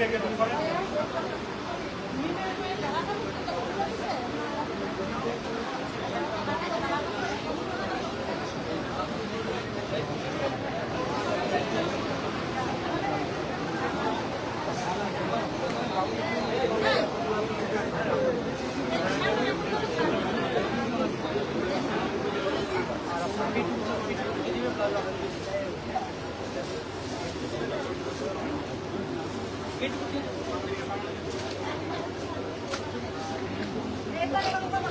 Packeting করে Thank you. Thank you.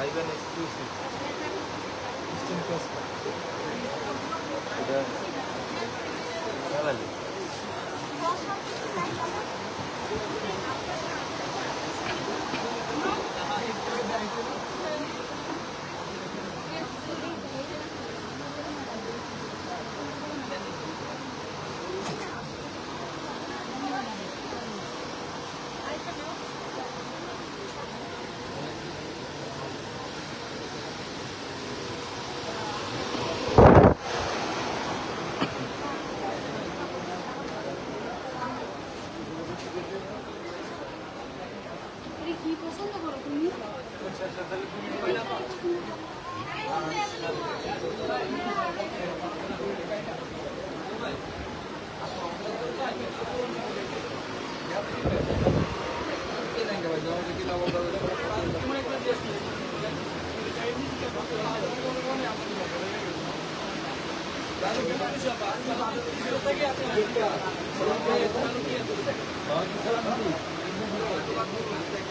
ভাইবেন exclusive steam paste এটা খেলালি কি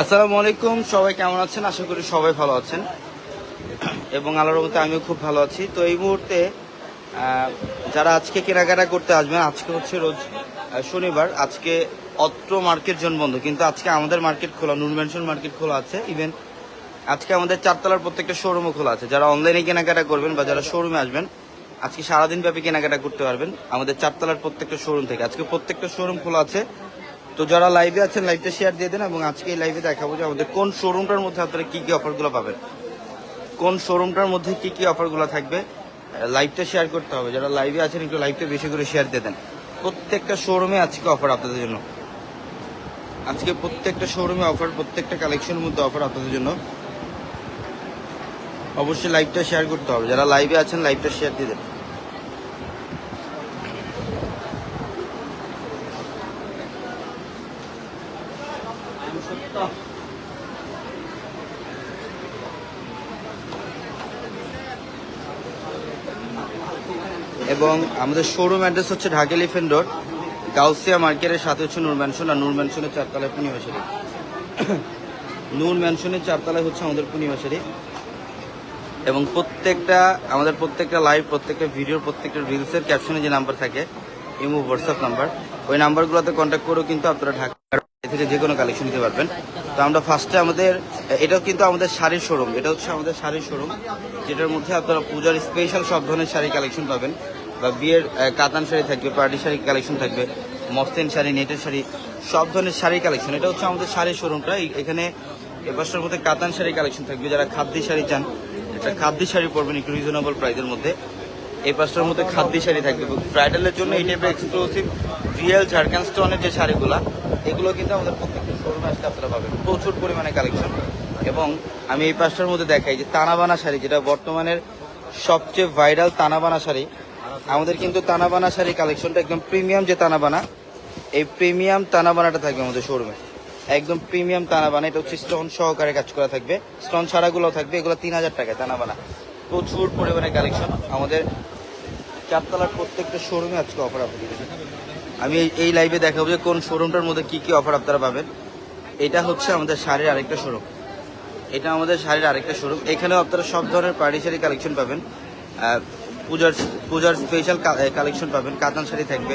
আসসালামু আলাইকুম, সবাই কেমন আছেন? আশা করি সবাই ভালো আছেন। এবং আল্লাহর মধ্যে আমিও খুব ভালো আছি। তো এই মুহূর্তে যারা আজকে কেনাকাটা করতে আসবেন, আজকে হচ্ছে রোজ শনিবার, আজকে অত্র মার্কেট জন বন্ধ। কিন্তু আজকে আমাদের মার্কেট খোলা, নুন ম্যানশন মার্কেট খোলা আছে। ইভেন আজকে আমাদের চারতলার প্রত্যেকটা শোরুমও খোলা আছে। যারা অনলাইনে কেনাকাটা করবেন বা যারা শোরুমে আসবেন আজকে সারাদিন ব্যাপী কেনাকাটা করতে পারবেন আমাদের চারতলার প্রত্যেকটা শোরুম থেকে। আজকে প্রত্যেকটা শোরুম খোলা আছে। তো যারা লাইভে আছেন লাইভটা শেয়ার দিয়ে দেন এবং আজকে এই লাইভে দেখাবো যে আমাদের কোন শোরুমটার মধ্যে আপনারা কি কি অফারগুলো পাবেন। কোন শোরুমটার মধ্যে কি কি অফারগুলো থাকবে লাইভটা শেয়ার করতে হবে। যারা লাইভে আছেন, একটু লাইভটা বেশি করে শেয়ার দিয়ে দেন। প্রত্যেকটা শোরুমে আজকে অফার আপনাদের জন্য। আজকে প্রত্যেকটা শোরুমে অফার প্রত্যেকটা কালেকশনের মধ্যে অফার আপনাদের জন্য। অবশ্যই লাইভটা শেয়ার করতে হবে। যারা লাইভে আছেন লাইভটা শেয়ার দিয়ে দেন। এবং আমাদের শোরুম অ্যাড্রেস হচ্ছে ঢাকা এলিফেন্ট রোড গাউসিয়া মার্কেটের সাথে হচ্ছে নূর ম্যানশন আর নূর ম্যানশনের চারতলায় পূর্ণিমাশারি নূর ম্যানশনের চারতলায় হচ্ছে আমাদের পূর্ণিমাশারি এবং প্রত্যেকটা, আমাদের প্রত্যেকটা লাইভ প্রত্যেকটা ভিডিওর প্রত্যেকটা রিলসের ক্যাপশনে যে নাম্বার থাকে, ইমো হোয়াটসঅ্যাপ নাম্বার ওই নাম্বারগুলোতে কন্ট্যাক্ট করেও কিন্তু আপনারা বাইরে থেকে যে কোনো কালেকশন নিতে পারবেন। তো আমরা ফার্স্টে আমাদের, এটাও কিন্তু আমাদের শাড়ির শোরুম এটা হচ্ছে আমাদের শাড়ির শোরুম যেটার মধ্যে আপনারা পূজার স্পেশাল সব ধরনের শাড়ি কালেকশন পাবেন। বা বিয়ের কাতান শাড়ি থাকবে, পার্টি শাড়ি কালেকশন থাকবে, মসলিন শাড়ি, নেটের শাড়ি, সব ধরনের শাড়ি কালেকশন এটা হচ্ছে আমাদের শাড়ির শোরুমটা এখানে এপাশটার মধ্যে কাতান শাড়ি কালেকশন থাকবে। যারা খাদ্যি শাড়ি চান, একটা খাদ্যি শাড়ি পরবেন একটু রিজনেবল প্রাইসের মধ্যে। এই পাঁচটার মধ্যে খাদ্যি শাড়ি থাকবে। ব্রাইডালের জন্য এই টাইপের এক্সক্লুসিভ রিয়েল ঝাড়খান স্টোনের যে শাড়িগুলো, এগুলো কিন্তু আমাদের প্রত্যেকটা শোরুমে আসলে আপনারা পাবেন। প্রচুর পরিমাণে কালেকশন এবং আমি এই পাঁচটার মধ্যে দেখাই যে তানাবানা শাড়ি, যেটা বর্তমানের সবচেয়ে ভাইরাল তানাবানা শাড়ি আমাদের কিন্তু তানাবানা শাড়ি কালেকশনটা একদম প্রিমিয়াম যে তানাবানা, এই প্রিমিয়াম তানাবানাটা থাকবে আমাদের শোরুমে একদম প্রিমিয়াম তানাবানা, এটা হচ্ছে স্টোন সহকারে কাজ করা থাকবে। স্টোন ছাড়াগুলো থাকবে, এগুলো তিন হাজার টাকায় তানাবানা। প্রচুর পরিমাণে কালেকশন আমাদের চারতলার প্রত্যেকটা শোরুমে আজকে অফার আপনি আমি এই- লাইভে দেখাবো যে কোন শোরুমটার মধ্যে কি কি অফার আপনারা পাবেন। এটা হচ্ছে আমাদের শাড়ির আরেকটা শোরুম এটা আমাদের শাড়ির আরেকটা শোরুম এখানেও আপনারা সব ধরনের পার্টি শাড়ি কালেকশন পাবেন। পূজার পূজার স্পেশাল কালেকশন পাবেন। কাতান শাড়ি থাকবে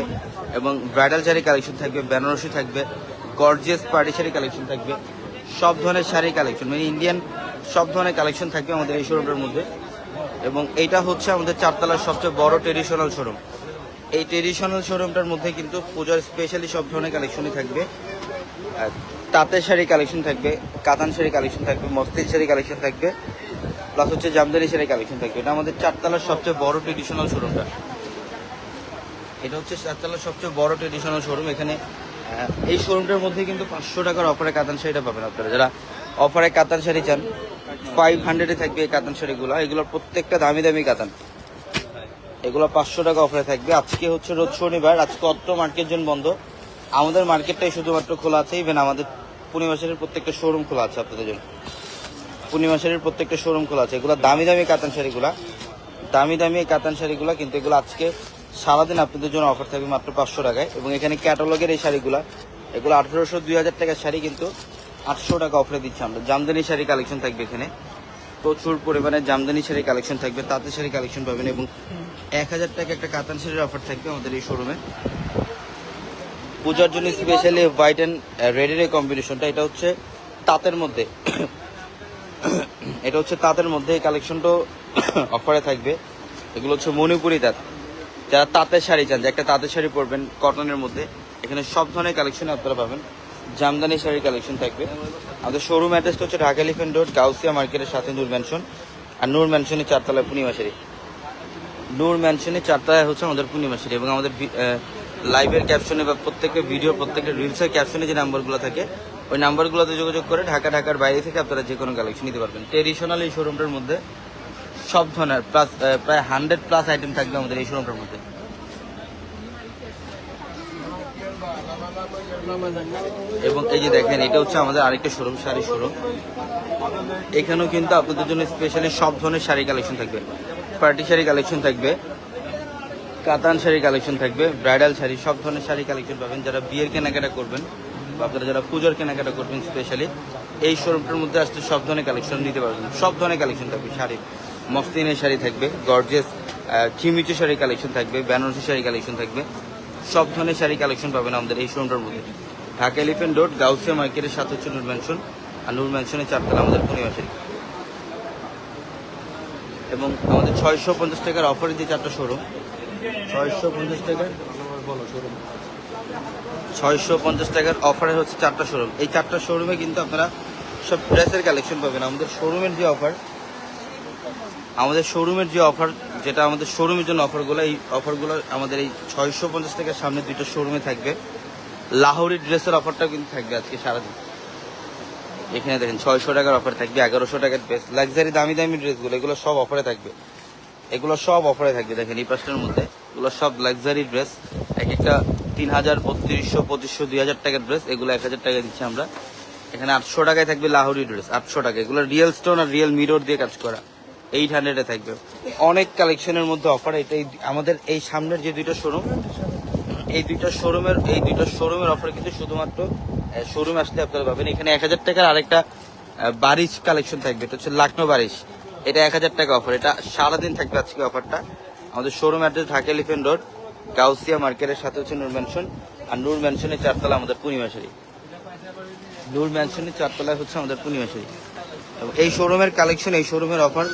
এবং ব্রাইডাল শাড়ি কালেকশন থাকবে, বেনারসি থাকবে গর্জিয়াস পার্টি শাড়ি কালেকশন থাকবে, সব ধরনের শাড়ি কালেকশন মানে ইন্ডিয়ান সব ধরনের কালেকশন থাকবে আমাদের এই শোরুমটার মধ্যে। এবং এইটা হচ্ছে আমাদের চারতলার সবচেয়ে বড় ট্রেডিশনাল শোরুম এই ট্রেডিশনাল শোরুমটার মধ্যে কিন্তু পূজার স্পেশালি সব ধরনের কালেকশনই থাকবে। তাঁতের শাড়ি কালেকশন থাকবে, কাতান শাড়ি কালেকশন থাকবে মস্তিন শাড়ি কালেকশন থাকবে। প্লাস হচ্ছে জামদানি শাড়ি কালেকশন থাকবে। এটা আমাদের চারতলার সবচেয়ে বড় ট্রেডিশনাল শোরুমটা এটা হচ্ছে চারতলার সবচেয়ে বড় ট্রেডিশনাল শোরুম এখানে এই শোরুমটার মধ্যে কিন্তু পাঁচশো টাকার অফারে কাতান শাড়িটা পাবেন আপনারা। যারা অফারে কাতান শাড়ি চান ফাইভ হান্ড্রেডে থাকবে এই কাতান শাড়িগুলো। এগুলোর প্রত্যেকটা দামি দামি কাতান। এগুলো পাঁচশো টাকা অফারে থাকবে। আজকে হচ্ছে রোজ শনিবার, আজকে অত্র মার্কেট জন্য বন্ধ। আমাদের মার্কেটটাই শুধুমাত্র খোলা আছে। ইভেন আমাদের পূর্ণিমাসের প্রত্যেকটা শোরুম খোলা আছে আপনাদের জন্য। পূর্ণিমাসের প্রত্যেকটা শোরুম খোলা আছে। এগুলো দামি দামি কাতান শাড়িগুলা। দামি দামি এই কাতান শাড়িগুলা কিন্তু এগুলো আজকে সারাদিন আপনাদের জন্য অফার থাকবে মাত্র পাঁচশো টাকায়। এবং এখানে ক্যাটালগের এই শাড়িগুলা, এগুলো আঠেরোশো দুই হাজার টাকার শাড়ি কিন্তু আটশো টাকা অফারে দিচ্ছি আমরা। জামদানি শাড়ি কালেকশন থাকবে এখানে। প্রচুর পরিমাণে জামদানি শাড়ি কালেকশন থাকবে, তাঁতের শাড়ি কালেকশন পাবেন এবং এক হাজার টাকা একটা কাতান শাড়ির অফার থাকবে আমাদের এই শোরুমে পূজার জন্য স্পেশালি হোয়াইট অ্যান্ড রেডের এই কম্বিনেশনটা এটা হচ্ছে তাঁতের মধ্যে। এটা হচ্ছে তাঁতের মধ্যে এই কালেকশনটাও অফারে থাকবে। এগুলো হচ্ছে মণিপুরি তাঁত। যারা তাঁতের শাড়ি চান, যে একটা তাঁতের শাড়ি পরবেন কটনের মধ্যে, এখানে সব ধরনের কালেকশন আপনারা পাবেন। জামদানি শাড়ির কালেকশন থাকবে। আমাদের শোরুম অ্যাড্রেসটা হচ্ছে ঢাকা এলিফেন্ট রোড গাউসিয়া মার্কেটের সাথে নূর ম্যানশন আর নূর ম্যানশনের চারতলায় পূর্ণিমা শাড়ি। নূর ম্যানশনের চারতলায় হচ্ছে আমাদের পূর্ণিমা শাড়ি এবং আমাদের লাইভের ক্যাপশনে বা প্রত্যেকটা ভিডিও প্রত্যেকটা রিলসের ক্যাপশনে যে নাম্বারগুলো থাকে ওই নাম্বারগুলোতে যোগাযোগ করে ঢাকা, ঢাকার বাইরে থেকে আপনারা যে কোনো কালেকশন নিতে পারবেন। ট্রেডিশনাল এই শোরুমটার মধ্যে সব ধরনের প্লাস প্রায় হান্ড্রেড প্লাস আইটেম থাকবে আমাদের এই শোরুমটার মধ্যে। এবং এই যে দেখেন, এটা হচ্ছে আমাদের আরেকটা শোরুম শাড়ি শোরুম এখানেও কিন্তু আপনাদের জন্য স্পেশালি সব ধরনের শাড়ি কালেকশন থাকবে। পার্টি শাড়ি কালেকশন থাকবে, কাতান শাড়ি কালেকশন থাকবে ব্রাইডাল শাড়ি, সব ধরনের শাড়ি কালেকশন পাবেন। যারা বিয়ের কেনাকাটা করবেন আপনারা যারা পুজোর কেনাকাটা করবেন স্পেশালি এই শোরুমটার মধ্যে আসতে সব ধরনের কালেকশন নিতে পারবেন। সব ধরনের কালেকশন থাকবে, শাড়ি মস্তিনের শাড়ি থাকবে গর্জেস চিমিচু শাড়ি কালেকশন থাকবে, বেনারসি শাড়ি কালেকশন থাকবে। সব ধরনের শাড়ি কালেকশন পাবেন আমাদের এই শোরুমটার মধ্যে। ঢাকা এলিফেন্ট রোড গাউসিয়া মার্কেটের সাথে হচ্ছে নূর ম্যানশন আর নূর ম্যানশনের চারতলা আমাদের পূর্ণিমা শাড়ি। এবং আমাদের ছয়শো পঞ্চাশ টাকার অফারে যে চারটা শোরুম ছয়শো পঞ্চাশ টাকার, বলো শোরুম ছয়শো পঞ্চাশ টাকার অফারে হচ্ছে চারটা শোরুম এই চারটা শোরুমে কিন্তু আপনারা সব ড্রেসের কালেকশন পাবেন। আমাদের শোরুমের যে অফার আমাদের শোরুমের যে অফার যেটা আমাদের শোরুমের জন্য অফারগুলো এই অফারগুলো আমাদের এই ছয়শো পঞ্চাশ টাকার সামনে দুইটা শোরুমে থাকবে। লাহোরি ড্রেসের অফারটাও কিন্তু থাকবে আজকে সারাদিন। এখানে দেখেন ছয়শো টাকার অফার থাকবে, এগারোশো টাকার ড্রেস লাক্সারি দামি দামি ড্রেসগুলো এগুলো সব অফারে থাকবে। এগুলো সব অফারে থাকবে। দেখেন এই পাঁচটার মধ্যে, এগুলো সব লাক্সারি ড্রেস এক একটা তিন হাজার বত্রিশশো, পঁচিশশো, দুই হাজার টাকার ড্রেস এগুলো এক হাজার টাকা দিচ্ছি আমরা। এখানে আটশো টাকায় থাকবে লাহোরি ড্রেস আটশো টাকা। এগুলো রিয়েল স্টোন আর রিয়েল মিরর দিয়ে কাজ করা। এইট হান্ড্রেডে থাকবে। অনেক কালেকশনের মধ্যে অফার এটাই আমাদের এই সামনের যে দুইটা শোরুম এই দুইটা শোরুমের এই দুইটা শোরুমের অফার কিন্তু শুধুমাত্র শোরুমে আসলে আপনারা পাবেন। এখানে এক হাজার টাকার আরেকটা বারিশ কালেকশন থাকবে। এটা হচ্ছে লাকনো বারিশ। এটা এক হাজার টাকা অফার এটা সারাদিন থাকবে আজকে অফারটা আমাদের showroom address Dhaka elephant road Gausia মার্কেটের সাথে হচ্ছে নূর ম্যানশন আর নূর ম্যানশনের চারতলা আমাদের পূর্ণিমা শাড়ি নূর ম্যানশনের চারতলায় হচ্ছে আমাদের পূর্ণিমা শাড়ি এবং এই শোরুমের কালেকশন এই শোরুমের অফার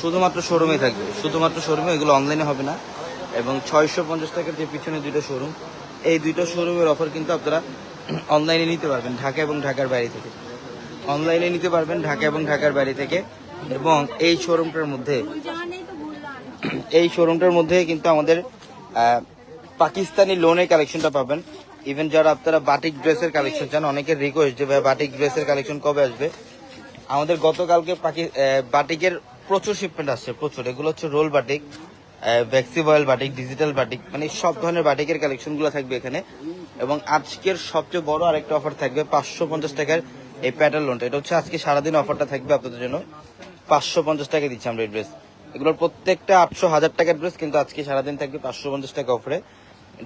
শুধুমাত্র শোরুমে থাকবে। শুধুমাত্র শোরুমে এগুলো অনলাইনে হবে না। এবং ছয়শো পঞ্চাশ টাকার যে পিছনে দুটো শোরুম এই দুটো শোরুমের অফার কিন্তু আপনারা অনলাইনে নিতে পারবেন, ঢাকা এবং ঢাকার বাইরে থেকে। অনলাইনে নিতে পারবেন, ঢাকা এবং ঢাকার বাইরে থেকে। এবং এই শোরুমটার মধ্যে, এই শোরুমটার মধ্যে কিন্তু আমাদের পাকিস্তানি লোনের কালেকশনটা পাবেন। ইভেন যারা আপনারা বাটিক ড্রেসের কালেকশন চান, অনেকের রিকোয়েস্ট যে বাটিক ড্রেসের কালেকশন কবে আসবে? আমাদের গতকালকে পাকি বাটিকের প্রচুর শিপমেন্ট আসছে, প্রচুর। এগুলো হচ্ছে রোল বাটিক ভ্যাক্সি বয়েল বাটিক ডিজিটাল বাটিক মানে সব ধরনের বাটিকের কালেকশনগুলো থাকবে এখানে। এবং আজকের সবচেয়ে বড় আরেকটা অফার থাকবে পাঁচশো পঞ্চাশ টাকার এই প্যাটার্ন লোনটা এটা হচ্ছে আজকে সারাদিন অফারটা থাকবে আপনাদের জন্য। পাঁচশো পঞ্চাশ টাকা দিচ্ছি আমরা এই ড্রেস এগুলোর প্রত্যেকটা আটশো হাজার টাকার ড্রেস কিন্তু আজকে সারাদিন থাকবে পাঁচশো পঞ্চাশ টাকা অফারে।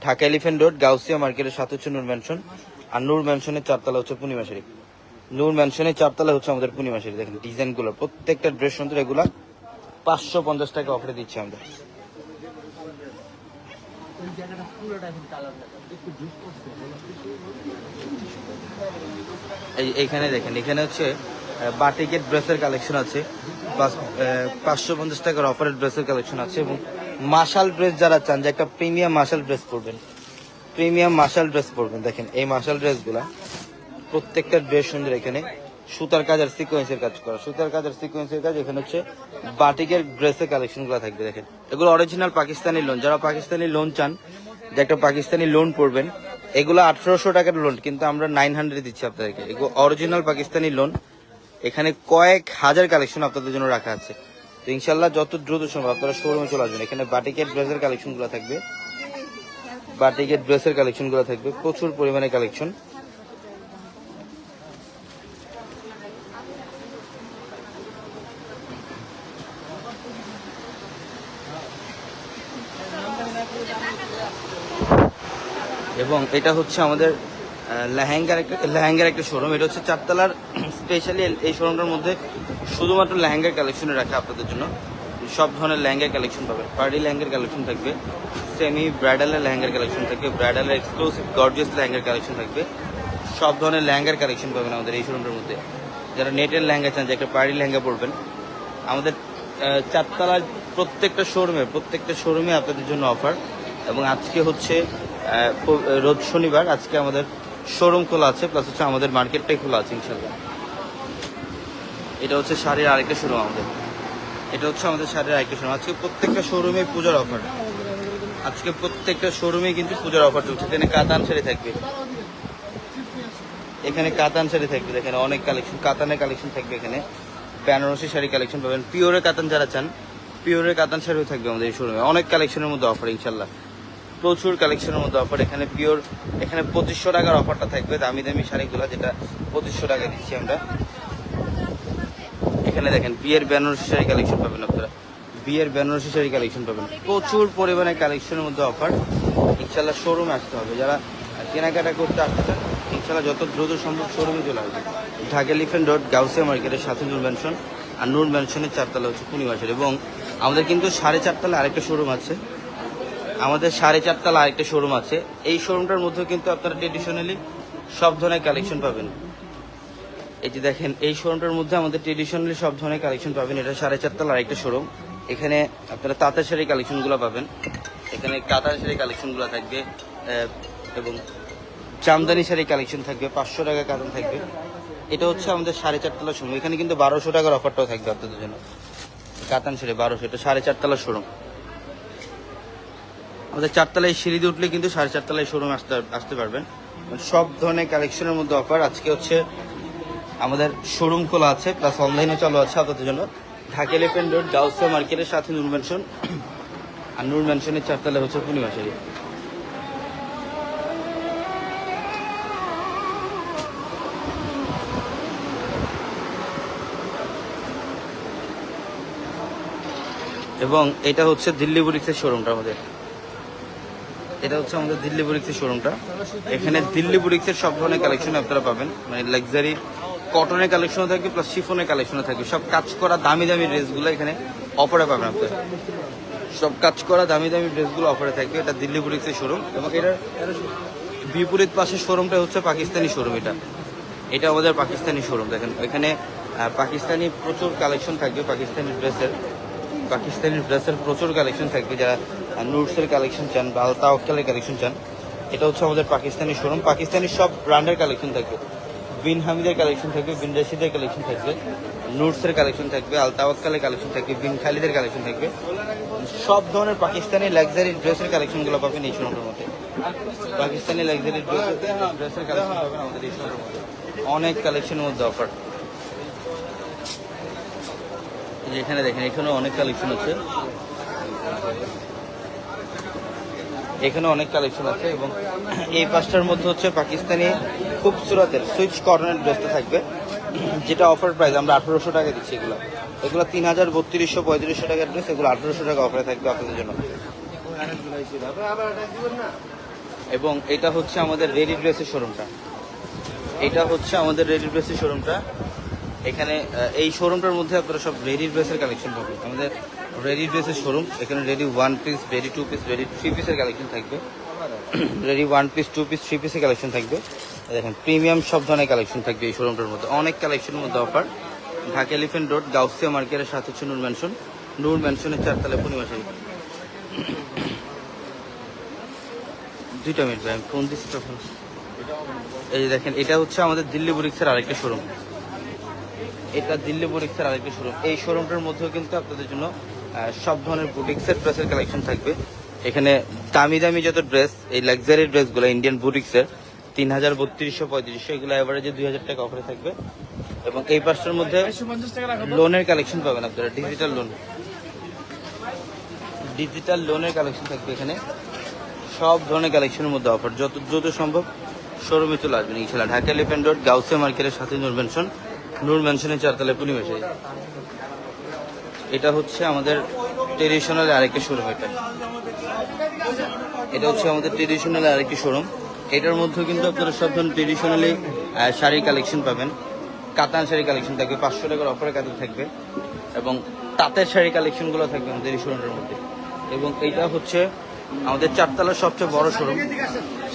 ঢাকা এলিফেন্ট রোড গাউসিয়া মার্কেটের সাথে হচ্ছে নূর ম্যানশন আর নূর ম্যানশনের চারতলা হচ্ছে পূর্ণিমা শরীফ নূর ম্যানশনের চারতলা হচ্ছে আমাদের পূর্ণিমা শরীফ দেখেন ডিজাইনগুলো প্রত্যেকটা ড্রেস সুন্দর এগুলা পাঁচশো পঞ্চাশ টাকা অফারে দিচ্ছি আমরা। এই এইখানে দেখেন, এখানে হচ্ছে বাটিকের ড্রেসের কালেকশন আছে। পাঁচশো পঞ্চাশ টাকার অফারের ড্রেসের কালেকশন আছে এবং মাশাল ড্রেস যারা চান, যে একটা প্রিমিয়াম মাশাল ড্রেস পরবেন, প্রিমিয়াম মাশাল ড্রেস পরবেন। দেখেন, এই মাশাল ড্রেসগুলা প্রত্যেকটা ড্রেস সুন্দর এখানে সুতার কাজ আর সিকোয়েন্সের কাজ করা। সুতার কাজ আর সিকোয়েন্সের কাজ এখানে হচ্ছে বাটিকের ড্রেসের কালেকশনগুলো থাকবে। দেখেন, এগুলো অরিজিনাল পাকিস্তানি লোন যারা পাকিস্তানি লোন চান, যে একটা পাকিস্তানি লোন পড়বেন এগুলো আঠারোশো টাকার লোন কিন্তু আমরা নাইন হান্ড্রেড দিচ্ছি আপনাদেরকে। এগুলো অরিজিনাল পাকিস্তানি লোন এখানে কয়েক হাজার কালেকশন আপনাদের জন্য রাখা আছে। তো ইনশাল্লাহ যত দ্রুত সম্ভব আপনারা শোরুমে চলে আসবেন। এখানে বাটিকের ড্রেসের কালেকশনগুলো থাকবে। বাটিকের ড্রেসের কালেকশনগুলো থাকবে। প্রচুর পরিমাণে কালেকশন এবং এটা হচ্ছে আমাদের লেহেঙ্গার একটা লেহেঙ্গার একটা শোরুম এটা হচ্ছে চারতলার স্পেশালি এই শোরুমটার মধ্যে শুধুমাত্র লেহেঙ্গার কালেকশনে রাখা আপনাদের জন্য। সব ধরনের লেহেঙ্গার কালেকশন পাবে পার্টি লেহেঙ্গার কালেকশন থাকবে সেমি ব্রাইডালের লেহেঙ্গার কালেকশন থাকবে ব্রাইডালের এক্সক্লুসিভ গর্জিয়াস লেহেঙ্গার কালেকশন থাকবে। সব ধরনের লেহেঙ্গার কালেকশন পাবেন আমাদের এই শোরুমটার মধ্যে। যারা নেটের লেহেঙ্গা চান, যে একটা পার্টি লেহেঙ্গা পরবেন, আমাদের চারতলার প্রত্যেকটা শোরুমে প্রত্যেকটা শোরুমে আপনাদের জন্য অফার এবং আজকে হচ্ছে রোজ শনিবার, আজকে আমাদের শোরুম খোলা আছে প্লাস হচ্ছে আমাদের মার্কেটটাই খোলা আছে ইনশাল্লাহ এটা হচ্ছে শাড়ির আরেকটা শোরুম আমাদের। এটা হচ্ছে আমাদের শাড়ির আরেকটা শোরুম আজকে প্রত্যেকটা শোরুমে পূজার অফার আজকে প্রত্যেকটা শোরুমে কিন্তু পূজার অফার চলছে। এখানে কাতান শাড়ি থাকবে। এখানে কাতান শাড়ি থাকবে। এখানে অনেক কালেকশন কাতানের কালেকশন থাকবে এখানে। বেনারসি শাড়ি কালেকশন পাবেন। পিওরের কাতান যারা চান পিওরের কাতান শাড়িও থাকবে আমাদের এই শোরুমে অনেক কালেকশনের মধ্যে অফার ইনশাল্লাহ প্রচুর কালেকশনের মধ্যে অফার এখানে পিওর এখানে পঁচিশশো টাকার অফারটা থাকবে দামি দামি শাড়িগুলো যেটা পঁচিশশো টাকা দিচ্ছি আমরা। এখানে দেখেন, বিয়ের বেনারসি শাড়ি কালেকশন পাবেন আপনারা। বিয়ের বেনারসি শাড়ি কালেকশন পাবেন। প্রচুর পরিমাণে কালেকশনের মধ্যে অফার ইনশাল্লাহ শোরুমে আসতে হবে। যারা কেনাকাটা করতে আসতে চান ইনশাল্লাহ যত দ্রুত সম্ভব শোরুমে চলে আসবে। ঢাকা এলিফেন্ট রোড গাউসিয়া মার্কেটের সাথে নূর ম্যানশন আর নূর ম্যানশনের চারতলা হচ্ছে পূর্ণিমাসের এবং আমাদের কিন্তু সাড়ে চারতলা আরেকটা শোরুম আছে। আমাদের সাড়ে চারতলা আরেকটা শোরুম আছে। এই শোরুমটার মধ্যে কিন্তু আপনারা ট্রেডিশনালি সব ধরনের কালেকশন পাবেন। এই যে দেখেন, এই শোরুমটার মধ্যে আমাদের ট্রেডিশনালি সব ধরনের কালেকশন পাবেন। এটা সাড়ে চারতলা আরেকটা শোরুম এখানে আপনারা তাঁতের শাড়ি কালেকশনগুলো পাবেন। এখানে কাতার শাড়ি কালেকশনগুলো থাকবে এবং জামদানি শাড়ি কালেকশন থাকবে, পাঁচশো টাকা কাতান থাকবে। এটা হচ্ছে আমাদের সাড়ে চারতলা শোরুম এখানে কিন্তু বারোশো টাকার অফারটাও থাকবে আপনাদের জন্য। কাতান শাড়ি বারোশো, এটা সাড়ে চারতলা শোরুম আমাদের চারতলায় সিঁড়ি দিয়ে উঠলে কিন্তু সাড়ে চারতলায় শোরুম আসতে আসতে পারবেন। সব ধরনের কালেকশনের মধ্যে অফার আজকে হচ্ছে আমাদের শোরুম খোলা আছে প্লাস অনলাইনে চালু আছে আপনাদের জন্য। ঢাকা এলিফেন্ট রোড গাউসিয়া মার্কেটের সাথে নূর ম্যানশন আর নূর ম্যানশনের চারতলায় হচ্ছে পূর্ণিমা শাড়ি এবং এটা হচ্ছে দিল্লি বুরিক্সের শোরুমটা আমাদের এটা হচ্ছে আমাদের দিল্লি বুরিক্সের শোরুমটা এখানে দিল্লি বুরিক্সের সব ধরনের কালেকশন আপনারা পাবেন। মানে লাক্সারি কটনের কালেকশনও থাকবে প্লাস শিফনের কালেকশনও থাকবে সব কাজ করা দামি দামি ড্রেসগুলো এখানে অফারে পাবেন আপনারা সব কাজ করা দামি দামি ড্রেসগুলো অফারে থাকবে এটা দিল্লি বুরিক্সের শোরুম এবং এটার বিপরীত পাশের শোরুমটা হচ্ছে পাকিস্তানি শোরুম এটা। এটা আমাদের পাকিস্তানি শোরুম দেখেন। এখানে পাকিস্তানি প্রচুর কালেকশন থাকবে পাকিস্তানি ড্রেসের পাকিস্তানি ড্রেসের প্রচুর কালেকশন থাকবে। যারা নুটসের কালেকশন চান বা তাওয়াক্কালের কালেকশন চান, এটা হচ্ছে আমাদের পাকিস্তানি শোরুম পাকিস্তানি সব ব্র্যান্ডের কালেকশন থাকবে। বিন হামিদের কালেকশন থাকবে বিন রাশিদের কালেকশন থাকবে নুটসের কালেকশন থাকবে আল তাওয়াক্কালের কালেকশন থাকবে বিন খালিদের কালেকশন থাকবে। সব ধরনের পাকিস্তানি লাক্সারি ড্রেসের কালেকশনগুলো পাবেন এই শোরুমের মধ্যে। পাকিস্তানি লাক্সারি ড্রেসের কালেকশন পাবেন আমাদের এই শোরুমের মধ্যে। অনেক কালেকশনের মধ্যে অফার এখানে দেখেন এখানে অনেক কালেকশন আছে। এখানে অনেক কালেকশন আছে এবং এই পাঁচটার মধ্যে হচ্ছে পাকিস্তানি খুব খুবসুরতের সুইচ কর্নার ড্রেসটা থাকবে, যেটা অফার প্রাইস আমরা আঠারোশো টাকা দিচ্ছি এগুলো। এগুলো তিন হাজার বত্রিশশো, পঁয়ত্রিশশো টাকার ড্রেস এগুলো আঠারোশো টাকা অফারে থাকবে আপনাদের জন্য। এবং এটা হচ্ছে আমাদের রেডি ড্রেসের শোরুমটা এটা হচ্ছে আমাদের রেডি ড্রেসের শোরুমটা এখানে এই শোরুমটার মধ্যে আপনারা সব রেডি ড্রেসের কালেকশন পাবেন। আমাদের রেডি ড্রেসের শোরুম এখানে ready one piece ready two piece ready three পিসের কালেকশন থাকবে। Ready one piece two piece three পিসের কালেকশন থাকবে। দেখেন প্রিমিয়াম সব ধরনের কালেকশন থাকবে এই শোরুমটার মধ্যে। অনেক কালেকশনের মধ্যে offer Dhaka elephant road Gausia মার্কেটের সাথে হচ্ছে নূর ম্যানশন নূর ম্যানশনের চারতলা পূর্ণিমাশারি দুইটা মিনিট ভাই ফোন দিচ্ছি তখন এই যে দেখেন, এটা হচ্ছে আমাদের দিল্লি বুরিক্সের আরেকটা শোরুম এটা দিল্লি বুটিক্সের আরেকটা শোরুম এই শোরুমটার মধ্যেও কিন্তু আপনাদের জন্য সব ধরনের বুটিক্সের ড্রেসের কালেকশন থাকবে। এখানে দামি দামি যত ড্রেস এই লাক্সারি ড্রেসগুলো ইন্ডিয়ান বুটিক্সের তিন হাজার বত্রিশশো পঁয়ত্রিশশো এগুলো এভারেজে দুই হাজার টাকা অফারে থাকবে। এবং এই পাঁচটার মধ্যে লোনের কালেকশন পাবেন আপনারা ডিজিটাল লোন ডিজিটাল লোনের কালেকশন থাকবে এখানে। সব ধরনের কালেকশনের মধ্যে অফার যত দ্রুত সম্ভব শোরুমে চলে আসবেন ইনশাল্লাহ ঢাকা এলিফেন্ট রোড গাউসে মার্কেটের সাথে নূর ম্যানশন নূর ম্যানশনের চারতলায় পরিবেশে এটা হচ্ছে আমাদের ট্রেডিশনাল আরেকটা শোরুম এটা। এটা হচ্ছে আমাদের ট্রেডিশনাল আরেকটি শোরুম এটার মধ্যে কিন্তু আপনারা সব ধরনের ট্রেডিশনালি শাড়ির কালেকশন পাবেন। কাতান শাড়ি কালেকশন থাকবে, পাঁচশো টাকার অফারে কাতান থাকবে। এবং তাঁতের শাড়ি কালেকশনগুলো থাকবে আমাদের এই শোরুমের মধ্যে। এবং এইটা হচ্ছে আমাদের চারতলার সবচেয়ে বড় শোরুম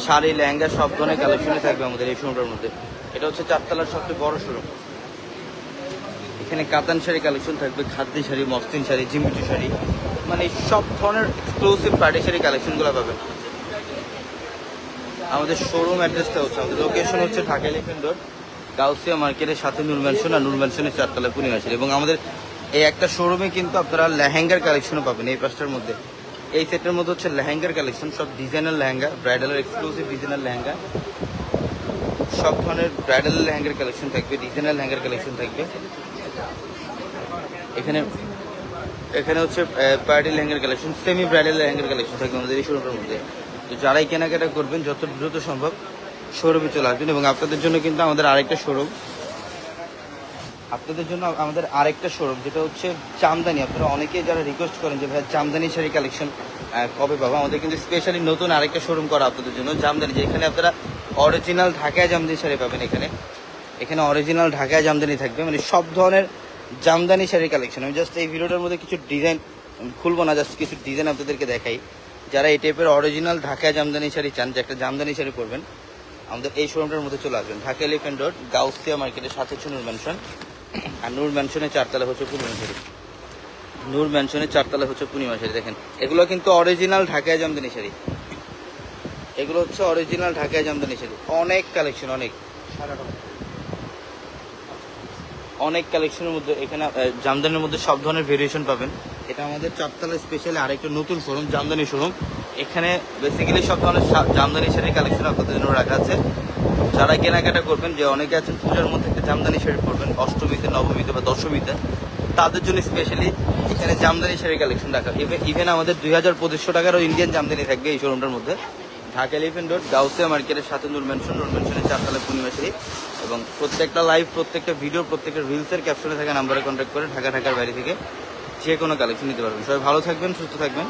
শাড়ি, লেহেঙ্গা সব ধরনের কালেকশনই থাকবে আমাদের এই শোরুমটার মধ্যে। এটা হচ্ছে চারতলার সবচেয়ে বড় শোরুম এখানে কাতান শাড়ি কালেকশন থাকবে, খাদ্যি শাড়ি, মসলিন শাড়ি জিমিটি শাড়ি। মানে সব ধরনের এক্সক্লুসিভ পার্টি শাড়ি কালেকশনগুলো পাবেন। আমাদের শোরুম অ্যাড্রেসটা হচ্ছে, আমাদের লোকেশন হচ্ছে ঢাকা এলিফেন্ট রোড গাউসিয়া মার্কেটের সাথে নূর ম্যানশন আর নূর ম্যানশনের চারতলা পূর্ণিমা শাড়ি। এবং আমাদের এই একটা শোরুমে কিন্তু আপনারা লেহেঙ্গার কালেকশনও পাবেন এই পাঁচটার মধ্যে। এই সেটের মধ্যে হচ্ছে লেহেঙ্গার কালেকশন সব ডিজাইনার লেহেঙ্গা ব্রাইডালের এক্সক্লুসিভ ডিজাইনার লেহেঙ্গা। সব ধরনের ব্রাইডাল লেহেঙ্গার কালেকশন থাকবে ডিজাইনার লেহেঙ্গার কালেকশন থাকবে। এখানে এখানে হচ্ছে পার্টি লেহেঙ্গার কালেকশন সেমি ব্রাইডাল লেহেঙ্গার কালেকশন থাকবে আমাদের এই শোরুমের মধ্যে। তো যারাই কেনাকাটা করবেন, যত দ্রুত সম্ভব শোরুমে চলে আসবেন এবং আপনাদের জন্য কিন্তু আমাদের আরেকটা শোরুম আপনাদের জন্য আমাদের আরেকটা শোরুম যেটা হচ্ছে জামদানি আপনারা অনেকেই যারা রিকোয়েস্ট করেন যে ভাই জামদানি শাড়ি কালেকশন কবে পাবো? আমাদের কিন্তু স্পেশালি নতুন আরেকটা শোরুম করা আপনাদের জন্য জামদানি যেখানে আপনারা অরিজিনাল ঢাকায় জামদানি শাড়ি পাবেন এখানে। এখানে অরিজিনাল ঢাকায় জামদানি থাকবে। মানে সব ধরনের জামদানি শাড়ির কালেকশন আমি জাস্ট এই ভিডিওটার মধ্যে কিছু ডিজাইন খুলবো না জাস্ট কিছু ডিজাইন আপনাদেরকে দেখাই। যারা এই টাইপের অরিজিনাল ঢাকায় জামদানি শাড়ি চান, যে একটা জামদানি শাড়ি পরবেন, আমাদের এই শোরুমটার মধ্যে চলে আসবেন। ঢাকা এলিফেন্ট রোড গাউসিয়া মার্কেটের সাথে হচ্ছে নূর ম্যানশন আর নূর ম্যানশনের চারতলা হচ্ছে পূর্ণিমা শাড়ি। নূর ম্যানশনের চারতলা হচ্ছে পূর্ণিমা শাড়ি, দেখেন। এগুলো কিন্তু অরিজিনাল ঢাকায় জামদানি শাড়ি। এগুলো হচ্ছে অরিজিনাল ঢাকায় জামদানি শাড়ি। অনেক কালেকশন অনেক। অনেক কালেকশনের মধ্যে এখানে জামদানির মধ্যে সব ধরনের ভেরিয়েশন পাবেন। এটা আমাদের চারতলা স্পেশালি আরেকটা নতুন শোরুম জামদানি শোরুম এখানে বেসিক্যালি সব ধরনের জামদানি শাড়ির কালেকশন আপনাদের জন্য রাখা আছে। যারা কেনাকাটা করবেন, যে অনেকে আছেন, পূজার মধ্যে একটা জামদানি শাড়ি পরবেন, অষ্টমীতে, নবমীতে বা দশমীতে, তাদের জন্য স্পেশালি এখানে জামদানি শাড়ির কালেকশন রাখা। ইভেন আমাদের দুই হাজার পঁচিশশো টাকারও ইন্ডিয়ান জামদানি থাকবে এই শোরুমটার মধ্যে। ঢাকা এলিফেন্ট রোড গাউসিয়া মার্কেটের সাথে নূর ম্যানশন নূর ম্যানশনের চারতলা পূর্ণিমা শাড়ি। এবং প্রত্যেকটা লাইভ প্রত্যেকটা ভিডিও প্রত্যেকটা রিলসের ক্যাপশনে থাকা নাম্বারে কন্ট্যাক্ট করে ঢাকা, ঢাকার বাইরে থেকে যে কোনো কালেকশন নিতে পারবেন। সবাই ভালো থাকবেন, সুস্থ থাকবেন।